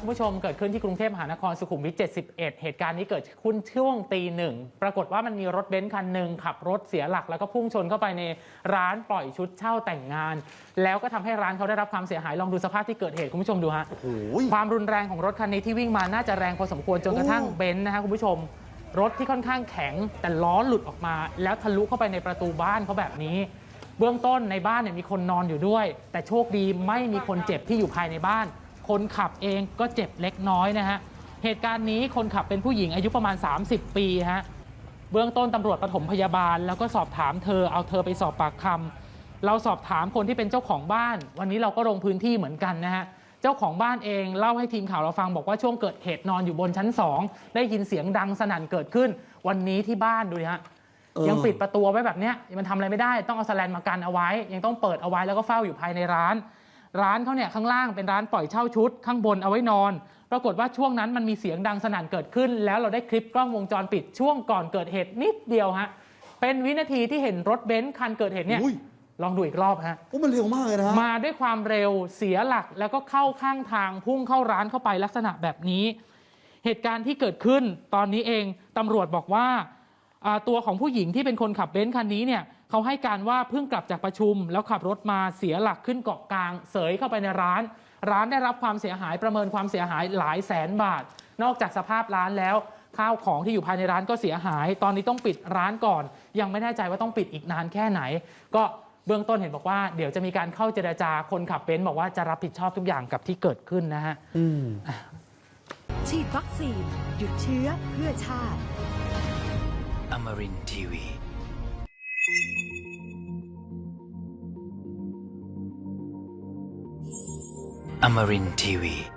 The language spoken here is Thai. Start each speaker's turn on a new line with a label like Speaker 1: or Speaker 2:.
Speaker 1: คุณผู้ชมเกิดขึ้นที่กรุงเทพมหานครสุขุมวิท 71 เหตุการณ์นี้เกิดขึ้นช่วงตีหนึ่ง ปรากฏว่ามันมีรถเบนซ์คันหนึ่งขับรถเสียหลัก แล้วก็พุ่งชนเข้าไปในร้านปล่อยชุดเช่าแต่งงาน แล้วก็ทำให้ร้านเขาได้รับความเสียหาย ลองดูสภาพที่เกิดเหตุคุณผู้ชมดูฮะ
Speaker 2: โอ้โห
Speaker 1: ความรุนแรงของรถคันนี้ที่วิ่งมาน่าจะแรงพอสมควรจนกระทั่ง
Speaker 2: โอ้
Speaker 1: เบนซ์นะฮะคุณผู้ชม รถที่ค่อนข้างแข็ง แต่ล้อหลุดออกมา แล้วทะลุเข้าไปในประตูบ้านเขาแบบนี้เบื้องต้นในบ้านเนี่ยมีคนนอนอยู่ด้วย แต่โชคดีไม่มีคนเจ็บที่อยู่ภายในบ้าน คนขับเองก็เจ็บเล็กน้อยนะฮะ เหตุการณ์นี้คนขับเป็นผู้หญิงอายุประมาณ 30 ปีฮะ เบื้องต้นตำรวจปฐมพยาบาล แล้วก็สอบถามเธอเอาเธอไปสอบปากคำเราสอบถามคนที่เป็นเจ้าของบ้าน วันนี้เราก็ลงพื้นที่เหมือนกันนะฮะเจ้าของบ้านเองเล่าให้ทีมข่าวเราฟังบอกว่าช่วงเกิดเหตุนอนอยู่บนชั้นสองได้ยินเสียงดังสนั่นเกิดขึ้น วันนี้ที่บ้านดูดิฮะ
Speaker 2: เออ
Speaker 1: ยังปิดประตูเอาไว้แบบเนี้ยมันทำอะไรไม่ได้ต้องเอาสแลนมากันเอาไว้ ยังต้องเปิดเอาไว้แล้วก็เฝ้าอยู่ภายในร้าน ร้านเขาเนี่ยข้างล่างเป็นร้านปล่อยเช่าชุด ข้างบนเอาไว้นอน ปรากฏว่าช่วงนั้นมันมีเสียงดังสนั่นเกิดขึ้น แล้วเราได้คลิปกล้องวงจรปิดช่วงก่อนเกิดเหตุนิดเดียวฮะเป็นวินาทีที่เห็นรถเบนซ์คันเกิดเหตุเนี่ย
Speaker 2: อุ้ย
Speaker 1: ลองดูอีกรอบฮะ
Speaker 2: โอ้มันเร็วมากเลยนะฮะ
Speaker 1: มาด้วยความเร็วเสียหลักแล้วก็เข้าข้างทางพุ่งเข้าร้านเข้าไปลักษณะแบบนี้ เหตุการณ์ที่เกิดขึ้นตอนนี้เองตำรวจบอกว่าอ่า ตัวของผู้หญิงที่เป็นคนขับเบนซ์คันนี้เนี่ยเขาให้การว่าเพิ่งกลับจากประชุม แล้วขับรถมาเสียหลักขึ้นเกาะกลาง เสยเข้าไปในร้าน ร้านได้รับความเสียหายประเมินความเสียหายหลายแสนบาท นอกจากสภาพร้านแล้ว ข้าวของที่อยู่ภายในร้านก็เสียหาย ตอนนี้ต้องปิดร้านก่อน ยังไม่แน่ใจว่าต้องปิดอีกนานแค่ไหน ก็เบื้องต้นเห็นบอกว่าเดี๋ยวจะมีการเข้าเจรจาคนขับเบนซ์บอกว่าจะรับผิดชอบทุกอย่างกับที่เกิดขึ้นนะฮะ
Speaker 2: อืม
Speaker 3: ฉีดวัคซีนหยุดเชื้อเพื่อชาติ
Speaker 4: Tamarin TV. Amarin TV.